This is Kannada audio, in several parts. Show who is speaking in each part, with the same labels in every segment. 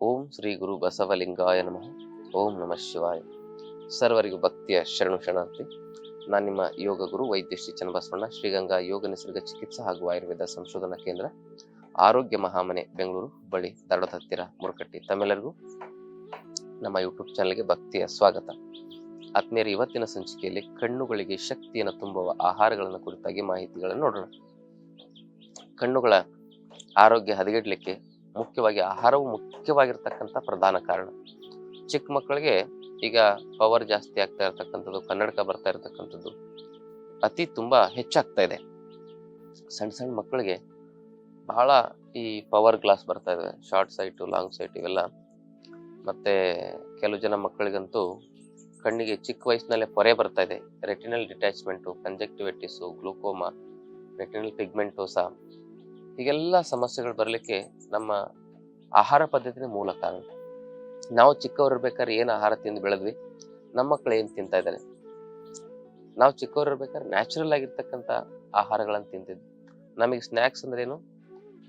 Speaker 1: ಓಂ ಶ್ರೀ ಗುರು ಬಸವಲಿಂಗಾಯ ನಮಃ. ಓಂ ನಮಃ ಶಿವಾಯ. ಸರ್ವರಿಗೂ ಭಕ್ತಿಯ ಶರಣು ಶರಣಾರ್ಥಿ. ನಾನು ನಿಮ್ಮ ಯೋಗ ಗುರು ವೈದ್ಯ ಶ್ರೀ ಚನ್ನಬಸವಣ್ಣ, ಶ್ರೀಗಂಗಾ ಯೋಗ ನಿಸರ್ಗ ಚಿಕಿತ್ಸಾ ಹಾಗೂ ಆಯುರ್ವೇದ ಸಂಶೋಧನಾ ಕೇಂದ್ರ, ಆರೋಗ್ಯ ಮಹಾಮನೆ, ಬೆಂಗಳೂರು, ಬಳಿ ಧಾರವಾಡ ಹತ್ತಿರ ಮುರುಕಟ್ಟಿ ತಮ್ಮೆಲ್ಲರಿಗೂ ನಮ್ಮ ಯೂಟ್ಯೂಬ್ ಚಾನಲ್ಗೆ ಭಕ್ತಿಯ ಸ್ವಾಗತ. ಆತ್ಮೀಯರ ಇವತ್ತಿನ ಸಂಚಿಕೆಯಲ್ಲಿ ಕಣ್ಣುಗಳಿಗೆ ಶಕ್ತಿಯನ್ನು ತುಂಬುವ ಆಹಾರಗಳನ್ನು ಕುರಿತಾಗಿ ಮಾಹಿತಿಗಳನ್ನು ನೋಡೋಣ. ಕಣ್ಣುಗಳ ಆರೋಗ್ಯ ಹದಗೆಡಲಿಕ್ಕೆ ಮುಖ್ಯವಾಗಿ ಆಹಾರವು ಮುಖ್ಯವಾಗಿರ್ತಕ್ಕಂಥ ಪ್ರಧಾನ ಕಾರಣ. ಚಿಕ್ಕ ಮಕ್ಕಳಿಗೆ ಈಗ ಪವರ್ ಜಾಸ್ತಿ ಆಗ್ತಾ ಇರತಕ್ಕಂಥದ್ದು, ಕನ್ನಡಕ ಬರ್ತಾ ಇರತಕ್ಕಂಥದ್ದು ಅತಿ ತುಂಬ ಹೆಚ್ಚಾಗ್ತಾ ಇದೆ. ಸಣ್ಣ ಸಣ್ಣ ಮಕ್ಕಳಿಗೆ ಬಹಳ ಈ ಪವರ್ ಗ್ಲಾಸ್ ಬರ್ತಾ ಇದೆ ಶಾರ್ಟ್ ಸೈಟು ಲಾಂಗ್ ಸೈಟ್ ಇವೆಲ್ಲ. ಮತ್ತೆ ಕೆಲವು ಜನ ಮಕ್ಕಳಿಗಂತೂ ಕಣ್ಣಿಗೆ ಚಿಕ್ಕ ವಯಸ್ಸಿನಲ್ಲೇ ಪೊರೆ ಬರ್ತಾ ಇದೆ. Retinal detachment conjunctivitis glaucoma retinal pigmentosa ಹೀಗೆಲ್ಲ ಸಮಸ್ಯೆಗಳು ಬರಲಿಕ್ಕೆ ನಮ್ಮ ಆಹಾರ ಪದ್ಧತಿನೇ ಮೂಲ ಕಾರಣ ನಾವು ಚಿಕ್ಕವರು ಇರ್ಬೇಕಾದ್ರೆ ಏನು ಆಹಾರ ತಿಂದು ಬೆಳೆದ್ವಿ? ನಮ್ಮ ಮಕ್ಕಳು ಏನು ತಿಂತಾ ಇದ್ದಾರೆ? ನಾವು ಚಿಕ್ಕವರು ಇರ್ಬೇಕಾದ್ರೆ ನ್ಯಾಚುರಲ್ ಆಗಿರ್ತಕ್ಕಂಥ ಆಹಾರಗಳನ್ನು ತಿಂತಿದ್ವಿ. ನಮಗೆ ಸ್ನ್ಯಾಕ್ಸ್ ಅಂದ್ರೆ ಏನು?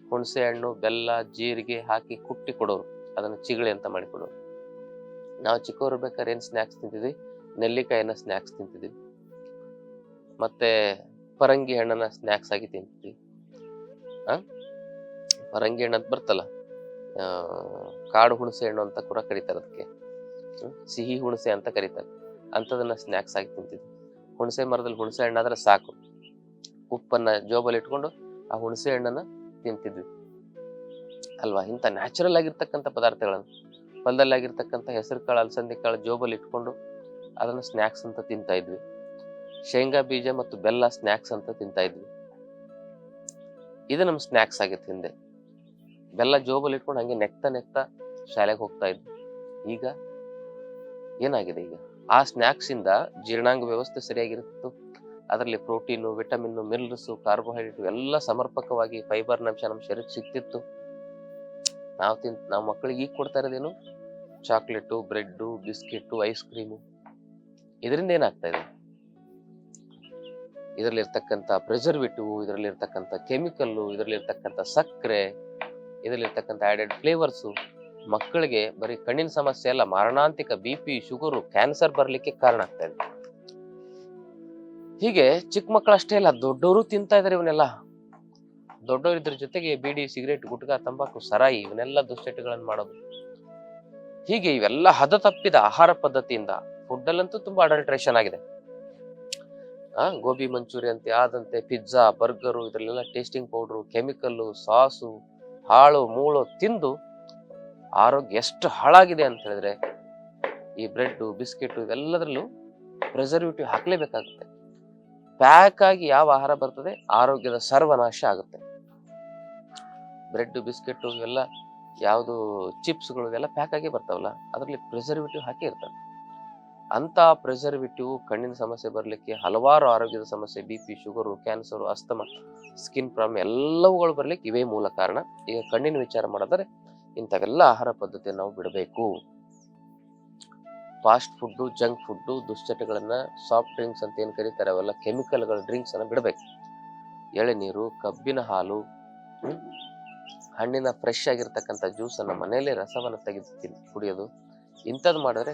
Speaker 1: ಹುಣಸೆ ಹಣ್ಣು, ಬೆಲ್ಲ, ಜೀರಿಗೆ ಹಾಕಿ ಕುಟ್ಟಿ ಕೊಡೋರು. ಅದನ್ನು ಚಿಗಳಿ ಅಂತ ಮಾಡಿಕೊಡೋರು ನಾವು ಚಿಕ್ಕವರು ಇರ್ಬೇಕಾದ್ರೆ ಏನು ಸ್ನ್ಯಾಕ್ಸ್ ತಿಂತಿದ್ವಿ? ನೆಲ್ಲಿಕಾಯಿನ ಸ್ನ್ಯಾಕ್ಸ್ ತಿಂತಿದ್ವಿ. ಮತ್ತೆ ಪರಂಗಿ ಹಣ್ಣನ್ನ ಸ್ನ್ಯಾಕ್ಸ್ ಆಗಿ ತಿಂತಿದ್ವಿ. ಪರಂಗಿ ಹಣ್ಣು ಅಂತ ಬರ್ತಲ್ಲ. ಕಾಡು ಹುಣಸೆ ಹಣ್ಣು ಅಂತ ಕೂಡ ಕರೀತಾರೆ ಅದಕ್ಕೆ ಸಿಹಿ ಹುಣಸೆ ಅಂತ ಕರೀತಾರೆ. ಅಂಥದನ್ನ ಸ್ನ್ಯಾಕ್ಸ್ ಆಗಿ ತಿಂತಿದ್ವಿ. ಹುಣಸೆ ಮರದಲ್ಲಿ ಹುಣಸೆ ಹಣ್ಣಾದ್ರೆ ಸಾಕು. ಉಪ್ಪನ್ನ ಜೋಬಲ್ಲಿ ಇಟ್ಕೊಂಡು ಆ ಹುಣಸೆ ಹಣ್ಣನ್ನು ತಿಂತಿದ್ವಿ. ಅಲ್ವಾ? ಇಂಥ ನ್ಯಾಚುರಲ್ ಆಗಿರ್ತಕ್ಕಂಥ ಪದಾರ್ಥಗಳನ್ನು. ಹೊಲದಲ್ಲಿ ಆಗಿರ್ತಕ್ಕಂಥ ಹೆಸರು ಕಾಳು, ಅಲಸಂದಿ ಕಾಳು ಜೋಬಲ್ಲಿ ಇಟ್ಕೊಂಡು ಅದನ್ನು ಸ್ನ್ಯಾಕ್ಸ್ ಅಂತ ತಿಂತಾ ಇದ್ವಿ. ಶೇಂಗಾ ಬೀಜ ಮತ್ತು ಬೆಲ್ಲ ಸ್ನ್ಯಾಕ್ಸ್ ಅಂತ ತಿಂತಾ ಇದ್ವಿ. ಇದು ನಮ್ಮ ಸ್ನ್ಯಾಕ್ಸ್ ಆಗಿತ್ತು ಹಿಂದೆ. ಬೆಲ್ಲ ಜೋಬಲ್ಲಿ ಇಟ್ಕೊಂಡು ಹಂಗೆ ನೆಕ್ತಾ ನೆಕ್ತಾ ಶಾಲೆಗೆ ಹೋಗ್ತಾ ಇದ್ವಿ ಈಗ ಏನಾಗಿದೆ ಈಗ? ಆ ಸ್ನ್ಯಾಕ್ಸಿಂದ ಜೀರ್ಣಾಂಗ ವ್ಯವಸ್ಥೆ ಸರಿಯಾಗಿರುತ್ತಿತ್ತು ಅದರಲ್ಲಿ ಪ್ರೋಟೀನು ವಿಟಮಿನ್ ಮಿನರಲ್ಸ್ ಕಾರ್ಬೋಹೈಡ್ರೇಟ್ ಎಲ್ಲ ಸಮರ್ಪಕವಾಗಿ ಫೈಬರ್ ಅಂಶ ನಮ್ಮ ಶರೀರಕ್ಕೆ ಸಿಗ್ತಿತ್ತು. ನಾವು ತಿನ್, ನಾವು ಮಕ್ಕಳಿಗೆ ಈಗ ಕೊಡ್ತಾ ಇರೋದೇನು? Chocolate bread biscuit ice cream ಇದರಿಂದ ಏನಾಗ್ತಾ ಇದೆ? ಇದರಲ್ಲಿ ಇರ್ತಕ್ಕಂಥ ಪ್ರಿಸರ್ವೇಟಿವ್ ಇದರಲ್ಲಿ ಇರ್ತಕ್ಕಂಥ ಕೆಮಿಕಲ್ಲು ಇದರಲ್ಲಿ ಇರ್ತಕ್ಕಂಥ ಸಕ್ಕರೆ ಇದರಲ್ಲಿ ಆ್ಯಡೆಡ್ ಫ್ಲೇವರ್ಸು ಮಕ್ಕಳಿಗೆ ಬರೀ ಕಣ್ಣಿನ ಸಮಸ್ಯೆ ಅಲ್ಲ, ಮಾರಣಾಂತಿಕ ಬಿ ಪಿ ಶುಗರು ಕ್ಯಾನ್ಸರ್ ಬರಲಿಕ್ಕೆ ಕಾರಣ ಆಗ್ತಾ ಇದೆ. ಹೀಗೆ ಚಿಕ್ಕ ಮಕ್ಕಳಷ್ಟೇ ಅಲ್ಲ ದೊಡ್ಡವರು ತಿಂತಾ ಇದಾರೆ ಇವನ್ನೆಲ್ಲ. ದೊಡ್ಡವರು ಇದ್ರ ಜೊತೆಗೆ ಬೀಡಿ ಸಿಗರೇಟ್ ಗುಟ್ಕ, ತಂಬಾಕು, ಸರಾಯಿ ಇವನ್ನೆಲ್ಲ ದುಶ್ಚಟಗಳನ್ನು ಮಾಡೋದು. ಹೀಗೆ ಇವೆಲ್ಲ ಹದ ತಪ್ಪಿದ ಆಹಾರ ಪದ್ಧತಿಯಿಂದ ಫುಡ್ ಅಲ್ಲಂತೂ ತುಂಬಾ ಅಡಲ್ಟ್ರೇಷನ್ ಆಗಿದೆ. ಗೋಬಿ ಮಂಚೂರಿ ಅಂತೆ, ಆದಂತೆ ಪಿಜ್ಜಾ, ಬರ್ಗರು, ಇದರಲ್ಲೆಲ್ಲ ಟೇಸ್ಟಿಂಗ್ ಪೌಡ್ರು ಕೆಮಿಕಲ್ಲು ಸಾಸು, ಹಾಳು, ಮೂಳು ತಿಂದು ಆರೋಗ್ಯ ಎಷ್ಟು ಹಾಳಾಗಿದೆ ಅಂತ ಹೇಳಿದ್ರೆ ಈ ಬ್ರೆಡ್ಡು ಬಿಸ್ಕೆಟ್ಟು ಇವೆಲ್ಲದರಲ್ಲೂ ಪ್ರಿಸರ್ವೇಟಿವ್ ಹಾಕಲೇಬೇಕಾಗುತ್ತೆ. ಪ್ಯಾಕ್ ಆಗಿ ಯಾವ ಆಹಾರ ಬರ್ತದೆ, ಆರೋಗ್ಯದ ಸರ್ವನಾಶ ಆಗುತ್ತೆ. ಬ್ರೆಡ್ ಬಿಸ್ಕೆಟ್ಟು ಇವೆಲ್ಲ ಯಾವುದು ಚಿಪ್ಸ್ಗಳು ಇವೆಲ್ಲ ಪ್ಯಾಕ್ ಆಗಿ ಬರ್ತಾವಲ್ಲ, ಅದರಲ್ಲಿ ಪ್ರಿಸರ್ವೇಟಿವ್ ಹಾಕಿ ಇರ್ತಾರೆ ಅಂತ ಪ್ರಿಸರ್ವೇಟಿವ್ ಕಣ್ಣಿನ ಸಮಸ್ಯೆ ಬರಲಿಕ್ಕೆ ಹಲವಾರು ಆರೋಗ್ಯದ ಸಮಸ್ಯೆ B P sugar cancer asthma skin problem ಎಲ್ಲವುಗಳು ಬರಲಿಕ್ಕೆ ಇವೇ ಮೂಲ ಕಾರಣ. ಈಗ ಕಣ್ಣಿನ ವಿಚಾರ ಮಾಡಿದ್ರೆ ಇಂಥವೆಲ್ಲ ಆಹಾರ ಪದ್ಧತಿಯನ್ನು ನಾವು ಬಿಡಬೇಕು. ಫಾಸ್ಟ್ ಫುಡ್ಡು ಜಂಕ್ ಫುಡ್ಡು ದುಶ್ಚಟಗಳನ್ನು ಸಾಫ್ಟ್ ಡ್ರಿಂಕ್ಸ್ ಅಂತ ಏನು ಕರೀತಾರೆ, ಅವೆಲ್ಲ ಕೆಮಿಕಲ್ಗಳ ಡ್ರಿಂಕ್ಸ್ ಅನ್ನ ಬಿಡಬೇಕು. ಎಳೆನೀರು, ಕಬ್ಬಿನ ಹಾಲು, ಹಣ್ಣಿನ ಫ್ರೆಶ್ ಆಗಿರ್ತಕ್ಕಂಥ ಜ್ಯೂಸನ್ನು ಮನೆಯಲ್ಲೇ ರಸವನ್ನು ತೆಗೆದು ಕುಡಿಯೋದು, ಇಂಥದ್ದು ಮಾಡಿದ್ರೆ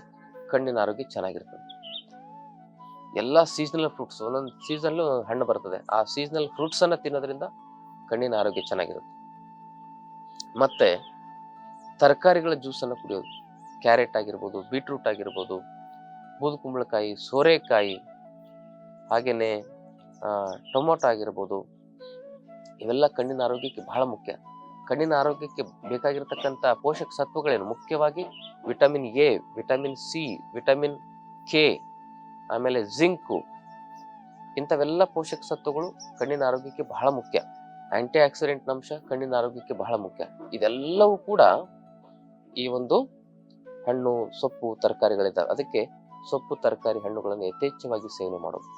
Speaker 1: ಕಣ್ಣಿನ ಆರೋಗ್ಯ ಚೆನ್ನಾಗಿರ್ತದೆ ಎಲ್ಲ ಸೀಸನಲ್ ಫ್ರೂಟ್ಸ್ ಒಂದೊಂದು ಸೀಸನಲ್ಲೂ ಹಣ್ಣು ಬರ್ತದೆ. ಆ ಸೀಸನಲ್ ಫ್ರೂಟ್ಸ್ ಅನ್ನ ತಿನ್ನೋದ್ರಿಂದ ಕಣ್ಣಿನ ಆರೋಗ್ಯ ಚೆನ್ನಾಗಿರುತ್ತೆ. ಮತ್ತೆ ತರಕಾರಿಗಳ ಜ್ಯೂಸನ್ನು ಕುಡಿಯೋದು ಕ್ಯಾರೆಟ್ ಆಗಿರ್ಬೋದು ಬೀಟ್ರೂಟ್ ಆಗಿರ್ಬೋದು, ಬೂದುಕುಂಬಳಕಾಯಿ, ಸೋರೆಕಾಯಿ ಹಾಗೆಯೇ ಟೊಮೊಟೊ ಆಗಿರ್ಬೋದು, ಇವೆಲ್ಲ ಕಣ್ಣಿನ ಆರೋಗ್ಯಕ್ಕೆ ಬಹಳ ಮುಖ್ಯ. ಕಣ್ಣಿನ ಆರೋಗ್ಯಕ್ಕೆ ಬೇಕಾಗಿರತಕ್ಕಂಥ ಪೋಷಕ ಸತ್ವಗಳೇನು? ಮುಖ್ಯವಾಗಿ vitamin A, vitamin C, vitamin K, ಆಮೇಲೆ ಜಿಂಕು ಇಂಥವೆಲ್ಲ ಪೋಷಕ ಸತ್ವಗಳು ಕಣ್ಣಿನ ಆರೋಗ್ಯಕ್ಕೆ ಬಹಳ ಮುಖ್ಯ. ಆಂಟಿ ಆಕ್ಸಿಡೆಂಟ್ ಅಂಶ ಕಣ್ಣಿನ ಆರೋಗ್ಯಕ್ಕೆ ಬಹಳ ಮುಖ್ಯ. ಇದೆಲ್ಲವೂ ಕೂಡ ಈ ಒಂದು ಹಣ್ಣು, ಸೊಪ್ಪು, ತರಕಾರಿಗಳಿದ್ದಾವೆ. ಅದಕ್ಕೆ ಸೊಪ್ಪು, ತರಕಾರಿ ಹಣ್ಣುಗಳನ್ನು ಯಥೇಚ್ಛವಾಗಿ ಸೇವನೆ ಮಾಡೋದು.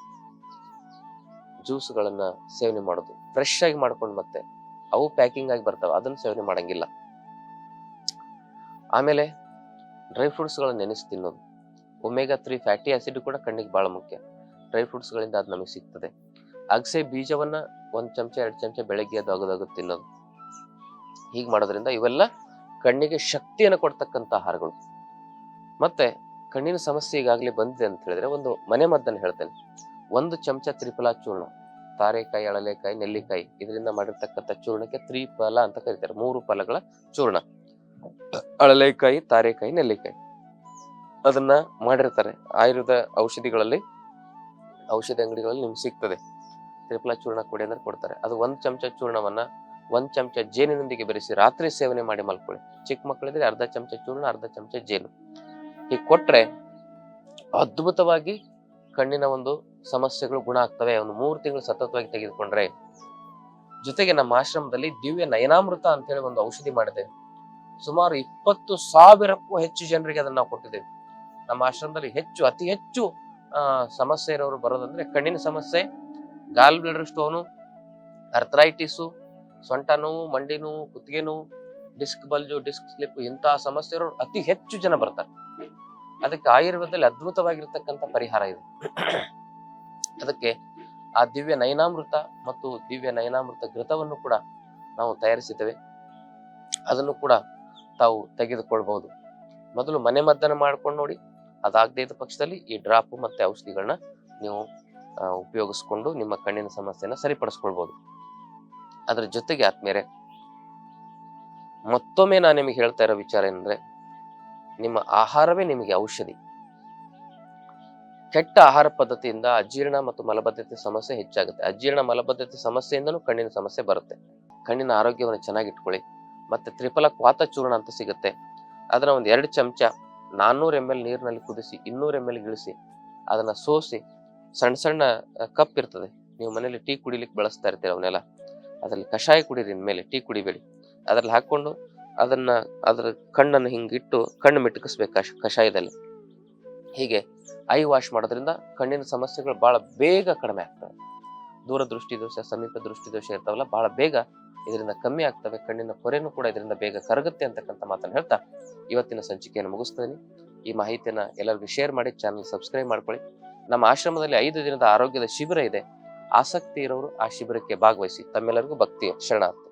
Speaker 1: ಜ್ಯೂಸ್ಗಳನ್ನು ಸೇವನೆ ಮಾಡೋದು. ಫ್ರೆಶ್ ಆಗಿ ಮಾಡ್ಕೊಂಡು ಮತ್ತೆ ಅವು ಪ್ಯಾಕಿಂಗ್ ಆಗಿ ಬರ್ತಾವೆ. ಅದನ್ನು ಸೇವನೆ ಮಾಡಂಗಿಲ್ಲ. ಆಮೇಲೆ ಡ್ರೈ ಫ್ರೂಟ್ಸ್ಗಳನ್ನ ನೆನೆಸಿ ತಿನ್ನೋದು. ಒಮೆಗಾ ತ್ರೀ ಫ್ಯಾಟಿ ಆಸಿಡ್ ಕೂಡ ಕಣ್ಣಿಗೆ ಬಹಳ ಮುಖ್ಯ. ಡ್ರೈ ಫ್ರೂಟ್ಸ್ಗಳಿಂದ ಅದು ನಮಗೆ ಸಿಗ್ತದೆ. ಅಗಸೆ ಬೀಜವನ್ನ ಒಂದು ಚಮಚ, ಎರಡು ಚಮಚ ಬೆಳಗ್ಗೆ ಅದು ಅಗದಾಗ ತಿನ್ನೋದು. ಹೀಗೆ ಮಾಡೋದ್ರಿಂದ ಇವೆಲ್ಲ ಕಣ್ಣಿಗೆ ಶಕ್ತಿಯನ್ನು ಕೊಡ್ತಕ್ಕಂಥ ಆಹಾರಗಳು. ಮತ್ತೆ ಕಣ್ಣಿನ ಸಮಸ್ಯೆ ಈಗಾಗಲೇ ಬಂದಿದೆ ಅಂತ ಹೇಳಿದ್ರೆ ಒಂದು ಮನೆ ಮದ್ದನ್ನು ಹೇಳ್ತೇನೆ. ಒಂದು ಚಮಚ ತ್ರಿಫಲ ಚೂರ್ಣ. ತಾರೆಕಾಯಿ, ಅಳಲೆಕಾಯಿ, ನೆಲ್ಲಿಕಾಯಿ ಇದರಿಂದ ಮಾಡಿರ್ತಕ್ಕಂಥ ಚೂರ್ಣಕ್ಕೆ ತ್ರಿಫಲ ಅಂತ ಕರೀತಾರೆ. ಮೂರು ಫಲಗಳ ಚೂರ್ಣ. ಅಳಲೆಕಾಯಿ, ತಾರೆಕಾಯಿ, ನೆಲ್ಲಿಕಾಯಿ ಅದನ್ನ ಮಾಡಿರ್ತಾರೆ. ಆಯುರ್ವೇದ ಔಷಧಿಗಳಲ್ಲಿ, ಔಷಧಿ ಅಂಗಡಿಗಳಲ್ಲಿ ನಿಮ್ಗೆ ಸಿಗ್ತದೆ. ತ್ರಿಫಲ ಚೂರ್ಣ ಕೊಡಿ ಅಂದ್ರೆ ಕೊಡ್ತಾರೆ. ಅದು ಒಂದ್ ಚಮಚ ಚೂರ್ಣವನ್ನ ಒಂದ್ ಚಮಚ ಜೇನಿನೊಂದಿಗೆ ಬೆರೆಸಿ ರಾತ್ರಿ ಸೇವನೆ ಮಾಡಿ ಮಲ್ಕೊಳ್ಳಿ. ಚಿಕ್ಕ ಮಕ್ಕಳಿದ್ರೆ ಅರ್ಧ ಚಮಚ ಚೂರ್ಣ, ಅರ್ಧ ಚಮಚ ಜೇನು. ಹೀಗೆ ಕೊಟ್ರೆ ಅದ್ಭುತವಾಗಿ ಕಣ್ಣಿನ ಒಂದು ಸಮಸ್ಯೆಗಳು ಗುಣ ಆಗ್ತವೆ, ಒಂದು ಮೂರು ತಿಂಗಳು ಸತತವಾಗಿ ತೆಗೆದುಕೊಂಡ್ರೆ, ಜೊತೆಗೆ ನಮ್ಮ ಆಶ್ರಮದಲ್ಲಿ ದಿವ್ಯ ನಯನಾಮೃತ ಅಂತ ಹೇಳಿ ಒಂದು ಔಷಧಿ ಮಾಡಿದೆ. ಸುಮಾರು ಇಪ್ಪತ್ತು ಸಾವಿರಕ್ಕೂ ಹೆಚ್ಚು ಜನರಿಗೆ ಅದನ್ನ ನಾವು ಕೊಟ್ಟಿದ್ದೇವೆ. ನಮ್ಮ ಆಶ್ರಮದಲ್ಲಿ ಹೆಚ್ಚು, ಅತಿ ಹೆಚ್ಚು ಸಮಸ್ಯೆ ಇರೋರು ಬರೋದಂದ್ರೆ ಕಣ್ಣಿನ ಸಮಸ್ಯೆ, ಗಾಲ್ ಬ್ಲಡರ್ ಸ್ಟೋನು, ಅರ್ಥರೈಟಿಸು, ಸೊಂಟ ನೋವು, ಮಂಡಿ ಕುತ್ತಿಗೆ ನೋವು, ಡಿಸ್ಕ್ ಬಲ್ಜು, ಡಿಸ್ಕ್ ಸ್ಲಿಪ್ ಇಂತಹ ಸಮಸ್ಯೆ ಇರೋರು ಅತಿ ಹೆಚ್ಚು ಜನ ಬರ್ತಾರೆ. ಅದಕ್ಕೆ ಆಯುರ್ವೇದದಲ್ಲಿ ಅದ್ಭುತವಾಗಿರ್ತಕ್ಕಂಥ ಪರಿಹಾರ ಇದೆ. ಅದಕ್ಕೆ ಆ ದಿವ್ಯ ನಯನಾಮೃತ ಮತ್ತು ದಿವ್ಯ ನಯನಾಮೃತ ಘೃತವನ್ನು ಕೂಡ ನಾವು ತಯಾರಿಸಿದ್ದೇವೆ. ಅದನ್ನು ಕೂಡ ತಾವು ತೆಗೆದುಕೊಳ್ಬಹುದು. ಮೊದಲು ಮನೆ ಮದ್ದನ್ನು ಮಾಡ್ಕೊಂಡು ನೋಡಿ, ಅದಾಗದೇ ಇದ್ದ ಪಕ್ಷದಲ್ಲಿ ಈ ಡ್ರಾಪ್ ಮತ್ತೆ ಔಷಧಿಗಳನ್ನ ನೀವು ಉಪಯೋಗಿಸ್ಕೊಂಡು ನಿಮ್ಮ ಕಣ್ಣಿನ ಸಮಸ್ಯೆನ ಸರಿಪಡಿಸ್ಕೊಳ್ಬಹುದು. ಅದರ ಜೊತೆಗೆ ಆದ್ಮೇಲೆ ಮತ್ತೊಮ್ಮೆ ನಾನು ನಿಮಗೆ ಹೇಳ್ತಾ ಇರೋ ವಿಚಾರ ಏನಂದ್ರೆ ನಿಮ್ಮ ಆಹಾರವೇ ನಿಮಗೆ ಔಷಧಿ. ಕೆಟ್ಟ ಆಹಾರ ಪದ್ಧತಿಯಿಂದ ಅಜೀರ್ಣ ಮತ್ತು ಮಲಬದ್ಧತೆ ಸಮಸ್ಯೆ ಹೆಚ್ಚಾಗುತ್ತೆ. ಅಜೀರ್ಣ, ಮಲಬದ್ಧತೆ ಸಮಸ್ಯೆಯಿಂದನೂ ಕಣ್ಣಿನ ಸಮಸ್ಯೆ ಬರುತ್ತೆ. ಕಣ್ಣಿನ ಆರೋಗ್ಯವನ್ನು ಚೆನ್ನಾಗಿಟ್ಕೊಳ್ಳಿ ಮತ್ತೆ ತ್ರಿಫಲ ಕ್ವಾತ ಚೂರ್ಣ ಅಂತ ಸಿಗುತ್ತೆ. ಅದನ್ನ ಒಂದು ಎರಡು ಚಮಚ ನಾನ್ನೂರು ಎಂ ಎಲ್ ನೀರಿನಲ್ಲಿ ಕುದಿಸಿ, ಇನ್ನೂರು ಎಂ ಎಲ್ ಇಳಿಸಿ, ಅದನ್ನ ಸೋಸಿ, ಸಣ್ಣ ಸಣ್ಣ ಕಪ್ ಇರ್ತದೆ. ನೀವು ಮನೇಲಿ ಟೀ ಕುಡಿಲಿಕ್ಕೆ ಬಳಸ್ತಾ ಇರ್ತೀರ ಅವನ್ನೆಲ್ಲ. ಅದ್ರಲ್ಲಿ ಕಷಾಯ ಕುಡೀರಿ ಇನ್ಮೇಲೆ, ಟೀ ಕುಡಿಬೇಡಿ. ಅದ್ರಲ್ಲಿ ಹಾಕೊಂಡು ಅದನ್ನ ಅದ್ರ ಕಣ್ಣನ್ನು ಹಿಂಗಿಟ್ಟು ಕಣ್ಣು ಮಿಟುಕಿಸ್ಬೇಕು ಕಷ, ಕಷಾಯದಲ್ಲಿ. ಹೀಗೆ ಐ ವಾಶ್ ಮಾಡೋದ್ರಿಂದ ಕಣ್ಣಿನ ಸಮಸ್ಯೆಗಳು ಬಹಳ ಬೇಗ ಕಡಿಮೆ ಆಗ್ತವೆ. ದೂರ ದೃಷ್ಟಿ ದೋಷ, ಸಮೀಪ ದೃಷ್ಟಿ ದೋಷ ಇರ್ತಾವಲ್ಲ ಬಹಳ ಬೇಗ ಇದರಿಂದ ಕಮ್ಮಿ ಆಗ್ತವೆ. ಕಣ್ಣಿನ ಪೊರೆನೂ ಕೂಡ ಇದರಿಂದ ಬೇಗ ಕರಗುತ್ತೆ ಅಂತಕ್ಕಂಥ ಮಾತನ್ನು ಹೇಳ್ತಾ ಇವತ್ತಿನ ಸಂಚಿಕೆಯನ್ನು ಮುಗಿಸ್ತೀನಿ. ಈ ಮಾಹಿತಿಯನ್ನು ಎಲ್ಲರಿಗೂ ಶೇರ್ ಮಾಡಿ ಚಾನಲ್ ಸಬ್ಸ್ಕ್ರೈಬ್ ಮಾಡ್ಕೊಳ್ಳಿ. ನಮ್ಮ ಆಶ್ರಮದಲ್ಲಿ ಐದು ದಿನದ ಆರೋಗ್ಯದ ಶಿಬಿರ ಇದೆ. ಆಸಕ್ತಿ ಇರೋರು ಆ ಶಿಬಿರಕ್ಕೆ ಭಾಗವಹಿಸಿ. ತಮ್ಮೆಲ್ಲರಿಗೂ ಭಕ್ತಿಯ ಶರಣಾರ್ಥಿ.